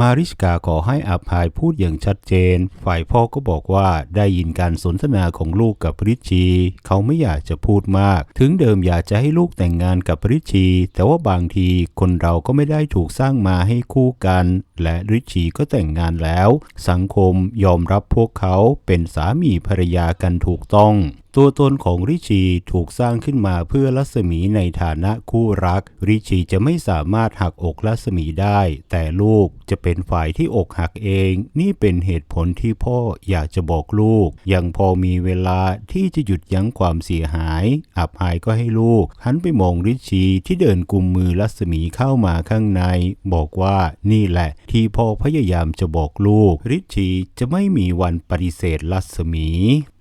มาริสกาขอให้อภัยพูดอย่างชัดเจน ฝ่ายพ่อก็บอกว่าได้ยินการสนทนาของลูกกับริชี เขาไม่อยากจะพูดมาก ถึงเดิมอยากจะให้ลูกแต่งงานกับริชี แต่ว่าบางทีคนเราก็ไม่ได้ถูกสร้างมาให้คู่กัน และริชีก็แต่งงานแล้ว สังคมยอมรับพวกเขาเป็นสามีภรรยากันถูกต้อง ตัวตนของริชีถูกสร้างขึ้นมาเพื่อรัศมีในฐานะคู่รัก ริชีจะไม่สามารถหักอกรัศมีได้ แต่ลูกจะเป็นฝ่ายที่อกหักเอง นี่เป็นเหตุผลที่พ่ออยากจะบอกลูก ยังพอมีเวลาที่จะหยุดยั้งความเสียหาย อับอายก็ให้ลูกหันไปมองริชีที่เดินกุมมือรัศมีเข้ามาข้างใน บอกว่านี่แหละที่พ่อพยายามจะบอกลูกริชีจะไม่มีวันปฏิเสธรัศมี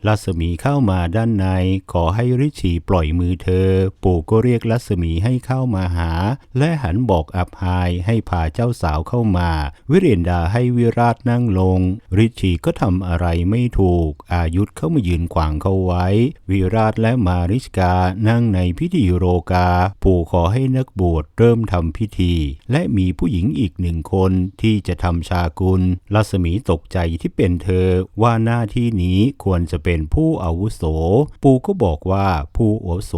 รัศมีเข้ามาด้านใน ขอให้ริชีปล่อยมือเธอ ปู่ก็เรียกรัศมีให้เข้ามาหา และหันบอกอับอายให้พาเจ้าสาวเข้ามา วิเรนดาให้วิราชนั่งลง ริชีก็ทำอะไรไม่ถูก อายุธเข้ามายืนขวางเขาไว้ วิราชและมาริชกานั่งในพิธีโรกา ปู่ขอให้นักบวชเริ่มทำพิธี และมีผู้หญิงอีกหนึ่งคนที่จะทำชากุลรัศมีตกใจที่เป็นเธอว่าหน้าที่นี้ควรจะเป็นผู้อาวุโส ปู่ก็บอกว่าผู้อาวุโส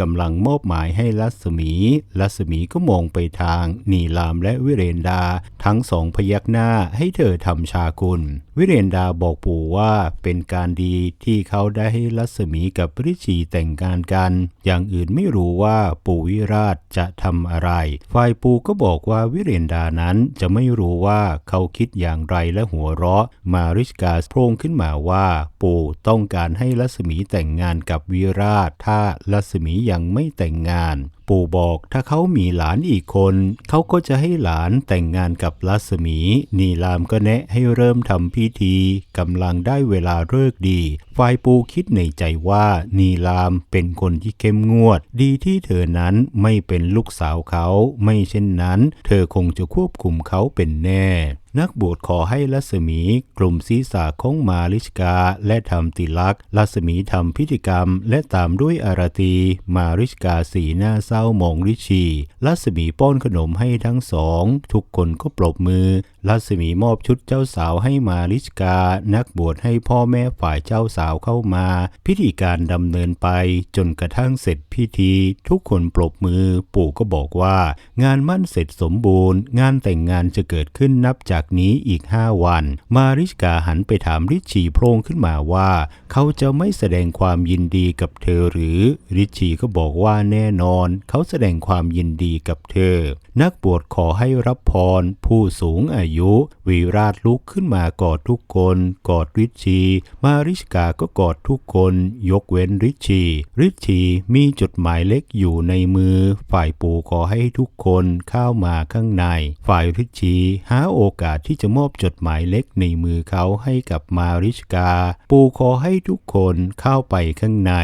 กำลังมอบหมายให้ลัศมีลัศมีก็มองไปทางนีลามและวิเรนดา ทั้งสองพยักหน้าให้เธอทำชากุลวิเรนดาบอกปู่ว่าเป็นการดีที่เขาได้ให้รัศมีกับริชีแต่งงานกัน อย่างอื่นไม่รู้ว่าปู่วิราชจะทำอะไร ฝ่ายปู่ก็บอกว่าวิเรนดานั้นจะไม่รู้ว่าเขาคิดอย่างไรและหัวเราะ มาริชกาโพร่งขึ้นมาว่า ปู่ต้องการให้รัศมีแต่งงานกับวิราช ถ้ารัศมียังไม่แต่งงานปู่บอกถ้าเขามีหลานอีกคน เขาก็จะให้หลานแต่งงานกับรัศมี นีลามก็แนะให้เริ่มทำพิธีกำลังได้เวลาเลิกดี ฝ่ายปู่คิดในใจว่า นีลามเป็นคนที่เข้มงวด ดีที่เธอนั้นไม่เป็นลูกสาวเขา ไม่เช่นนั้น เธอคงจะควบคุมเขาเป็นแน่ นักบวชขอให้รัศมีกลุ่มศีรษะของมาลิชกา และทำติลักษณ์รัศมีทำพิธีกรรม และตามด้วยอารตี มาริชกาสีหน้าเศร้ามองริชีรัศมีป้อนขนมให้ทั้งสอง ทุกคนก็ปรบมือรัศมีมอบชุดเจ้าสาวให้มาริชกา นักบวชให้พ่อแม่ฝ่ายเจ้าสาวเข้ามา พิธีการดำเนินไปจนกระทั่งเสร็จพิธี ทุกคนปรบมือ ปู่ก็บอกว่า งานมั่นเสร็จสมบูรณ์ งานแต่งงานจะเกิดขึ้นนับจากนี้อีกห้าวัน มาริชกาหันไปถามริชีโพรงขึ้นมาว่า เขาจะไม่แสดงความยินดีกับเธอหรือ ริชีก็บอกว่าแน่นอน เขาแสดงความยินดีกับเธอ นักบวชขอให้รับพร ผู้สูงอายุ วีราชลุกขึ้นมากอดทุกคน กอดริชีมาริชกาก็กอดทุกคน ยกเว้นริชีริชีมีจดหมายเล็กอยู่ในมือ ฝ่ายปู่ขอให้ทุกคนเข้ามาข้างใน ฝ่ายริชีหาโอกาสที่จะมอบจดหมายเล็กในมือเขาให้กับมาริชกา ปู่ขอให้ทุกคนเข้าไปข้างใน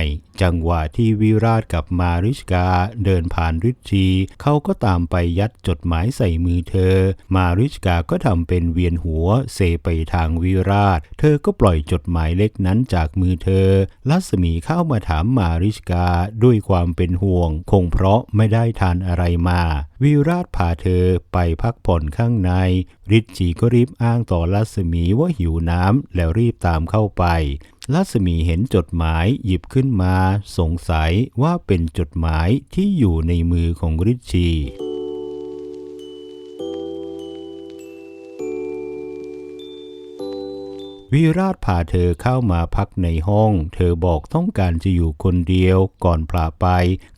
จังหวะที่วิราชกับมาริชกาเดินผ่านริชีเขาก็ตามไปยัดจดหมายใส่มือเธอ มาริชกาก็ทำเป็นเวียนหัวเซไปทางวิราช เธอก็ปล่อยจดหมายเล็กนั้นจากมือเธอรัศมีเข้ามาถามมาริชกาด้วยความเป็นห่วง คงเพราะไม่ได้ทานอะไรมา วิราชพาเธอไปพักผ่อนข้างใน ริชีก็รีบอ้างต่อลัศมีว่าหิวน้ำแล้วรีบตามเข้าไป ลัศมีเห็นจดหมายหยิบขึ้นมา สงสัยว่าเป็นจดหมายที่อยู่ในมือของริชี วิราชพาเธอเข้ามาพักในห้อง เธอบอกต้องการจะอยู่คนเดียวก่อนพลาไป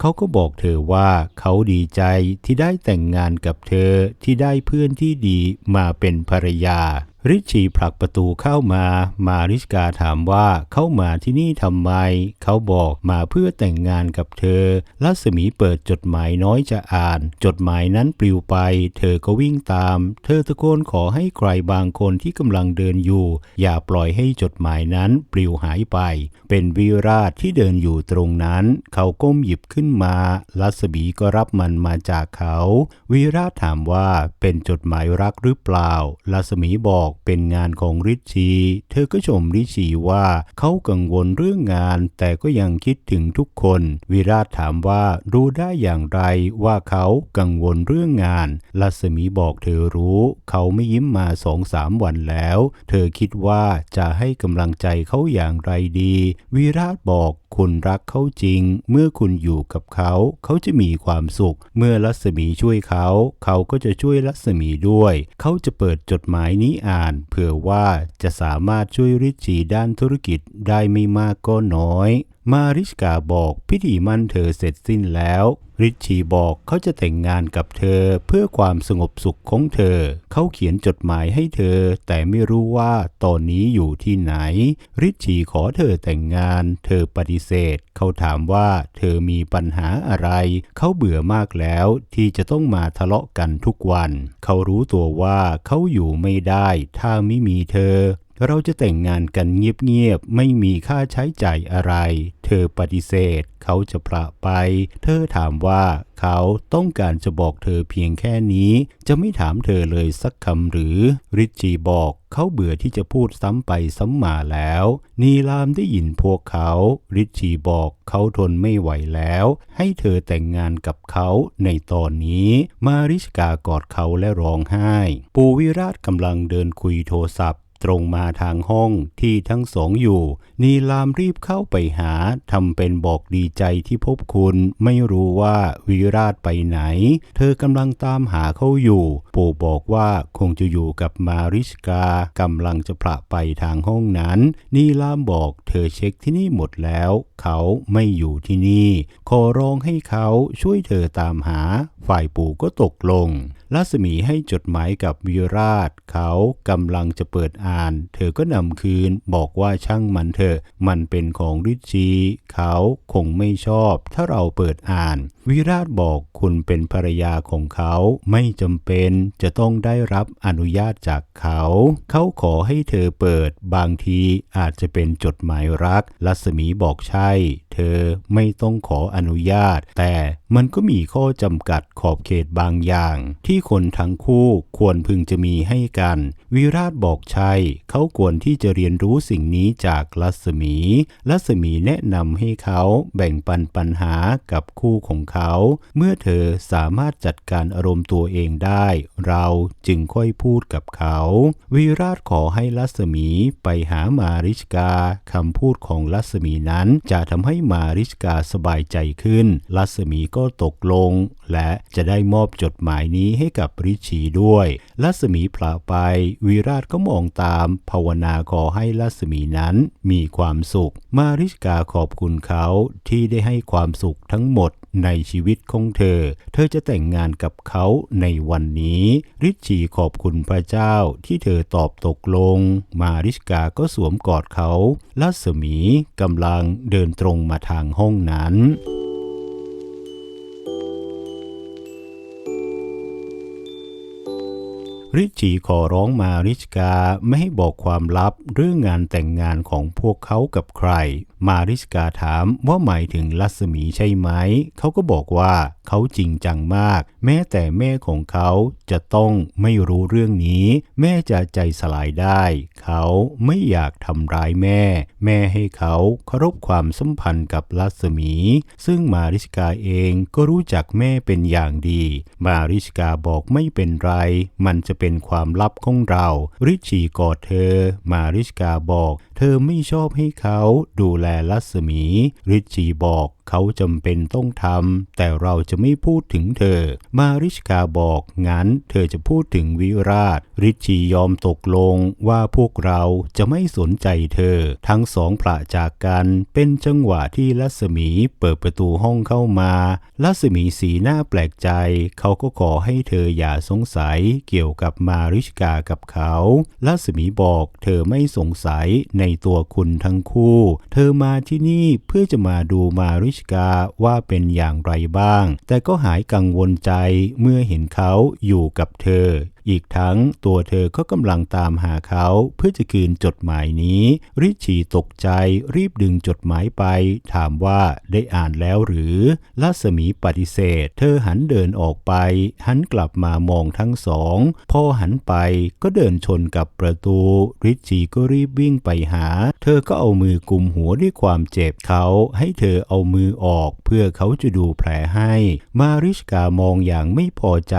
เขาก็บอกเธอว่าเขาดีใจที่ได้แต่งงานกับเธอที่ได้เพื่อนที่ดีมาเป็นภรรยา ริชีผลักประตูเข้ามา มาริชกาถามว่าเข้ามาที่นี่ทำไม เขาบอกมาเพื่อแต่งงานกับเธอรัศมีเปิดจดหมายน้อยจะอ่าน จดหมายนั้นปลิวไป เธอก็วิ่งตาม เธอตะโกนขอให้ใครบางคนที่กำลังเดินอยู่ อย่าปล่อยให้จดหมายนั้นปลิวหายไป เป็นวิราชที่เดินอยู่ตรงนั้น เขาก้มหยิบขึ้นมารัศมีก็รับมันมาจากเขา วิราชถามว่าเป็นจดหมายรักหรือเปล่ารัศมีบอกอกเป็นงานของริชี เธอก็ชมริชชีว่าเขากังวลเรื่องงาน แต่ก็ยังคิดถึงทุกคน วิราชถามว่ารู้ได้อย่างไรว่าเขากังวลเรื่องงาน ลัศมีบอกเธอรู้ เขาไม่ยิ้มมาสองสามวันแล้ว เธอคิดว่าจะให้กำลังใจเขาอย่างไรดี วิราชบอก คุณรักเขาจริง เมื่อคุณอยู่กับเขา เขาจะมีความสุข เมื่อรัศมีช่วยเขา เขาก็จะช่วยรัศมีด้วย เขาจะเปิดจดหมายนี้อ่าน เผื่อว่าจะสามารถช่วยริชีด้านธุรกิจได้ไม่มากก็น้อย มาริชกาบอกพิธีมั่นเธอเสร็จสิ้นแล้ว ริชชีบอกเขาจะแต่งงานกับเธอเพื่อความสงบสุขของเธอ เขาเขียนจดหมายให้เธอ แต่ไม่รู้ว่าตอนนี้อยู่ที่ไหน ริชชีขอเธอแต่งงาน เธอปฏิเสธ เขาถามว่าเธอมีปัญหาอะไร เขาเบื่อมากแล้วที่จะต้องมาทะเลาะกันทุกวัน เขารู้ตัวว่าเขาอยู่ไม่ได้ถ้าไม่มีเธอ เราจะแต่งงานกันเงียบๆ ไม่มีค่าใช้จ่ายอะไร เธอปฏิเสธ เขาจะพระไป เธอถามว่าเขาต้องการจะบอกเธอเพียงแค่นี้ จะไม่ถามเธอเลยสักคำหรือ ริชจีบอกเขาเบื่อที่จะพูดซ้ำไปซ้ำมาแล้ว นีลามได้ยินพวกเขา ริชีบอกเขาทนไม่ไหวแล้ว ให้เธอแต่งงานกับเขาในตอนนี้ มาริชกากอดเขาและร้องไห้ ปูวิราชกำลังเดินคุยโทรศัพท์ ตรงมาทางห้องที่ทั้งสองอยู่ นีลามรีบเข้าไปหาทำเป็นบอกดีใจที่พบคุณ ไม่รู้ว่าวิราชไปไหน เธอกำลังตามหาเขาอยู่ ปู่บอกว่าคงจะอยู่กับมาริชกากำลังจะพระไปทางห้องนั้น นีลามบอกเธอเช็คที่นี่หมดแล้ว เขาไม่อยู่ที่นี่ ขอร้องให้เขาช่วยเธอตามหา ฝ่ายปู่ก็ตกลง ลัศมีให้จดหมายกับวิราช เขากำลังจะเปิดอ่าน เธอก็นำคืนบอกว่าช่างมันเถอะ มันเป็นของริชชี เขาคงไม่ชอบถ้าเราเปิดอ่านวิราชบอกคุณเป็นภรรยาของเขาไม่จำเป็นจะต้องได้รับอนุญาตจากเขา เขาขอให้เธอเปิดบางทีอาจจะเป็นจดหมายรัก ลัศมีบอกใช่ เธอไม่ต้องขออนุญาต แต่มันก็มีข้อจำกัดขอบเขตบางอย่าง ที่คนทั้งคู่ควรพึงจะมีให้กัน วิราชบอกใช่ เขาควรที่จะเรียนรู้สิ่งนี้จากลัศมี ลัศมีแนะนำให้เขาแบ่งปันปัญหากับคู่ของเขา เมื่อเธอสามารถจัดการอารมณ์ตัวเองได้ เราจึงค่อยพูดกับเขา วิราชขอให้ลัศมีไปหามาริชกาคำพูดของลัศมีนั้นจะทำให้มาริชกาสบายใจขึ้น ลัศมีก็ตกลง และจะได้มอบจดหมายนี้ให้กับริชีด้วย ลัศมีพลาไป วิราชก็มองตาม ภาวนาขอให้ลัศมีนั้นมีความสุข มาริชกาขอบคุณเขาที่ได้ให้ความสุขทั้งหมด ในชีวิตของเธอ เธอจะแต่งงานกับเขาในวันนี้ริชชีขอบคุณพระเจ้าที่เธอตอบตกลง มาริชกาก็สวมกอดเขาลัศมีกำลังเดินตรงมาทางห้องนั้นริชชีขอร้องมาริชกาไม่ให้บอกความลับเรื่องงานแต่งงานของพวกเขากับใคร มาริชกาถามว่าหมายถึงลัศมีใช่ไหม เขาก็บอกว่าเขาจริงจังมาก แม้แต่แม่ของเขาจะต้องไม่รู้เรื่องนี้ แม่จะใจสลายได้ เขาไม่อยากทำร้ายแม่ แม่ให้เขาเคารพความสัมพันธ์กับลัศมี ซึ่งมาริชกาเองก็รู้จักแม่เป็นอย่างดี มาริชกาบอกไม่เป็นไร มันจะเป็นความลับของเรา ริชีกอดเธอ มาริชกาบอก เธอไม่ชอบให้เขาดูแลลัศมี ริชชีบอก เขาจำเป็นต้องทำแต่เราจะไม่พูดถึงเธอ มาริชกาบอกงั้น เธอจะพูดถึงวิราช ริชชียอมตกลงว่าพวกเราจะไม่สนใจเธอ ทั้งสองพระจากกันเป็นจังหวะที่ลัศมีเปิดประตูห้องเข้ามา ลัศมีสีหน้าแปลกใจ เขาก็ขอให้เธออย่าสงสัยเกี่ยวกับมาริชกากับเขาลัศมีบอกเธอไม่สงสัยในตัวคุณทั้งคู่ เธอมาที่นี่เพื่อจะมาดูมาริชกาว่าเป็นอย่างไรบ้าง แต่ก็หายกังวลใจเมื่อเห็นเขาอยู่กับเธอ อีกทั้งตัวเธอก็กำลังตามหาเขาเพื่อจะคืนจดหมายนี้ ริชีตกใจรีบดึงจดหมายไป ถามว่าได้อ่านแล้วหรือลัศมีปฏิเสธ เธอหันเดินออกไป หันกลับมามองทั้งสอง พอหันไปก็เดินชนกับประตู ริชีก็รีบวิ่งไปหา เธอก็เอามือกุมหัวด้วยความเจ็บเขา ให้เธอเอามือออก เพื่อเขาจะดูแผลให้ มาริชกามองอย่างไม่พอใจ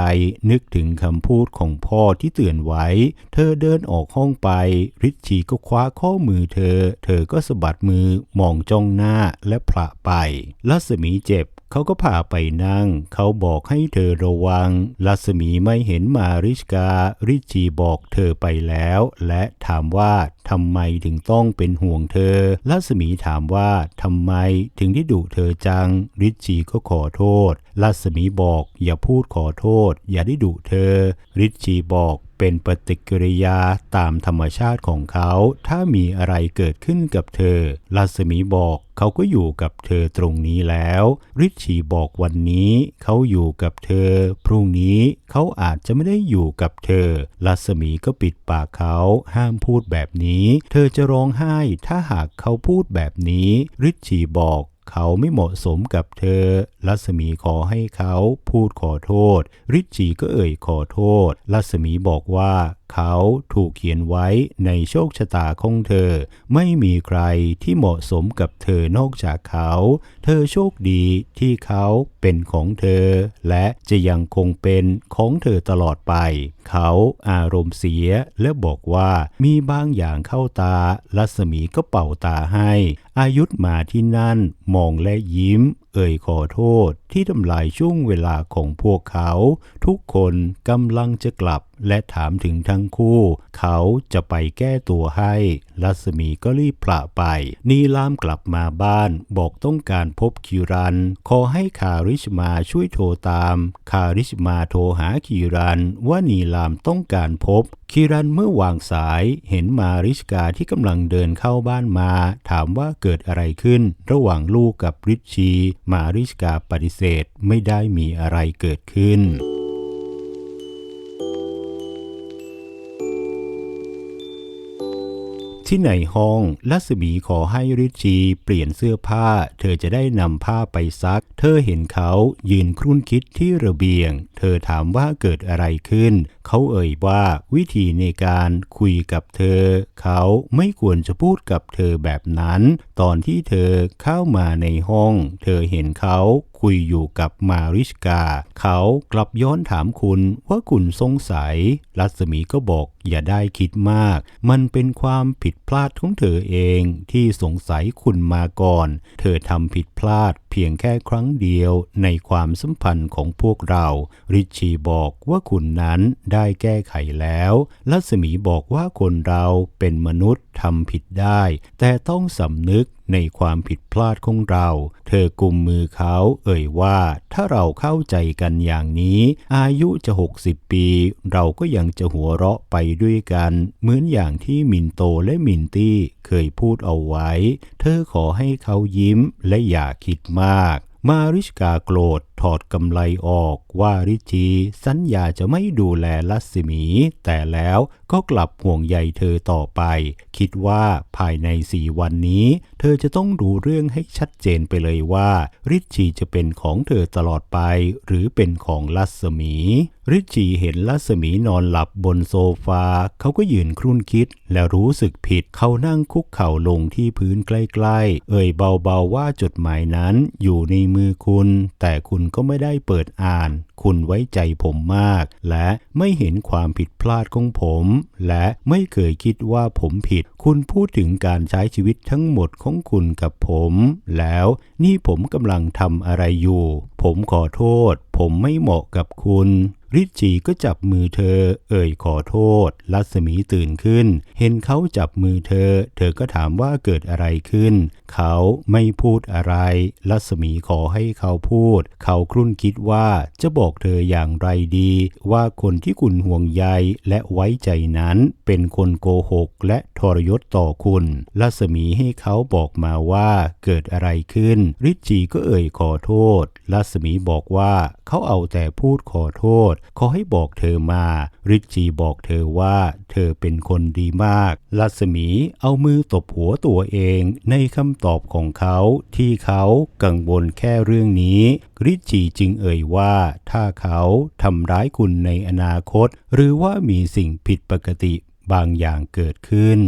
นึกถึงคำพูดของพ่อที่เตือนไว้ เธอเดินออกห้องไป ริชชีก็คว้าข้อมือเธอ เธอก็สะบัดมือมองจ้องหน้าและพระไปลัศมีเจ็บ เขาก็พาไปนั่ง เขาบอกให้เธอระวัง ลัศมีไม่เห็นมาริชกา ริชีบอกเธอไปแล้ว และถามว่าทำไมถึงต้องเป็นห่วงเธอ ลัศมีถามว่าทำไมถึงได้ดุเธอจัง ริชีก็ขอโทษ ลัศมีบอกอย่าพูดขอโทษ อย่าได้ดุเธอ ริชชีบอก เป็นปฏิกิริยาตามธรรมชาติของเขา ถ้ามีอะไรเกิดขึ้นกับเธอลัศมีบอกเขาก็อยู่กับเธอตรงนี้แล้ว ริชชีบอกวันนี้เขาอยู่กับเธอ พรุ่งนี้เขาอาจจะไม่ได้อยู่กับเธอลัศมีก็ปิดปากเขาห้ามพูดแบบนี้ เธอจะร้องไห้ถ้าหากเขาพูดแบบนี้ ริชชีบอก เขาไม่เหมาะสมกับเธอ ลัศมีขอให้เขาพูดขอโทษ ริชีก็เอ่ยขอโทษ ลัศมีบอกว่าเขาถูกเขียนไว้ในโชคชะตาของเธอ ไม่มีใครที่เหมาะสมกับเธอนอกจากเขา เธอโชคดีที่เขาเป็นของเธอ และจะยังคงเป็นของเธอตลอดไป เขาอารมณ์เสียและบอกว่ามีบางอย่างเข้าตาลัศมีก็เป่าตาให้อายุธมาที่นั่นมองและยิ้มเอ่ยขอโทษที่ทำลายช่วงเวลาของพวกเขา ทุกคนกำลังจะกลับและถามถึงทั้งคู่ เขาจะไปแก้ตัวให้ลัศมีก็รีบพละไป นีลามกลับมาบ้าน บอกต้องการพบคิรัน ขอให้คาริชมาช่วยโทรตาม คาริชมาโทรหาคิรัน ว่านีลามต้องการพบคิรันเมื่อวางสายเห็นมาริชกาที่กำลังเดินเข้าบ้านมา ถามว่าเกิดอะไรขึ้น ระหว่างลูกกับริชชีมาริชกาปฏิเสธไม่ได้มีอะไรเกิดขึ้น ที่ในห้องลัศมีขอให้ริชชีเปลี่ยนเสื้อผ้า เธอจะได้นำผ้าไปซัก เธอเห็นเขายืนครุ่นคิดที่ระเบียง เธอถามว่าเกิดอะไรขึ้น เขาเอ่ยว่าวิธีในการคุยกับเธอ เขาไม่ควรจะพูดกับเธอแบบนั้น ตอนที่เธอเข้ามาในห้อง เธอเห็นเขาคุยอยู่กับมาริชกา เขากลับย้อนถามคุณว่าคุณสงสัยรัศมีก็บอกอย่าได้คิดมาก มันเป็นความผิดพลาดของเธอเองที่สงสัยคุณมาก่อน เธอทำผิดพลาดเพียงแค่ครั้งเดียวในความสัมพันธ์ของพวกเรา ริชชีบอกว่าคุณนั้นได้แก้ไขแล้วรัศมีบอกว่าคนเราเป็นมนุษย์ทำผิดได้ แต่ต้องสำนึก ในความผิดพลาดของเรา เธอกุมมือเขาเอ่ยว่า ถ้าเราเข้าใจกันอย่างนี้ อายุจะ 60 ปี เราก็ยังจะหัวเราะไปด้วยกัน เหมือนอย่างที่มินโตและมินตี้เคยพูดเอาไว้ เธอขอให้เขายิ้มและอย่าคิดมาก มาริชกาโกรธ ถอดกำไลออกว่าริชีสัญญาจะไม่ดูแลลัศมี แต่แล้วก็กลับห่วงใยเธอต่อไป คิดว่าภายในสี่วันนี้ เธอจะต้องรู้เรื่องให้ชัดเจนไปเลยว่าริชีจะเป็นของเธอตลอดไป หรือเป็นของลัศมีริชีเห็นลัศมีนอนหลับบนโซฟา เขาก็ยืนครุ่นคิดและรู้สึกผิดเขานั่งคุกเข่าลงที่พื้นใกล้ ๆ เอ่ยเบาๆว่าจดหมายนั้นอยู่ในมือคุณ แต่คุณก็ไม่ได้เปิดอ่าน คุณไว้ใจผมมาก และไม่เห็นความผิดพลาดของผม และไม่เคยคิดว่าผมผิด คุณพูดถึงการใช้ชีวิตทั้งหมดของคุณกับผม แล้วนี่ผมกำลังทำอะไรอยู่ ผมขอโทษ ผมไม่เหมาะกับคุณริชชีก็จับมือเธอ เอ่ยขอโทษ ลัศมีตื่นขึ้น เห็นเขาจับมือเธอ เธอก็ถามว่าเกิดอะไรขึ้น เขาไม่พูดอะไร ลัศมีขอให้เขาพูด เขาครุ่นคิดว่าจะบอกอกเธออย่างไรดี ว่าคนที่คุณห่วงใยและไว้ใจนั้น เป็นคนโกหกและทรยศต่อคุณลัศมีให้เขาบอกมาว่าเกิดอะไรขึ้น ริชีก็เอ่ยขอโทษลัศมีบอกว่าเขาเอาแต่พูดขอโทษ ขอให้บอกเธอมา ริชชีบอกเธอว่า เธอเป็นคนดีมากลัศมีเอามือตบหัวตัวเองในคำตอบของเขาที่เขากังวลแค่เรื่องนี้ ริชีจึงเอ่ยว่าถ้าเขาทำร้ายคุณในอนาคต หรือว่ามีสิ่งผิดปกติบางอย่างเกิดขึ้น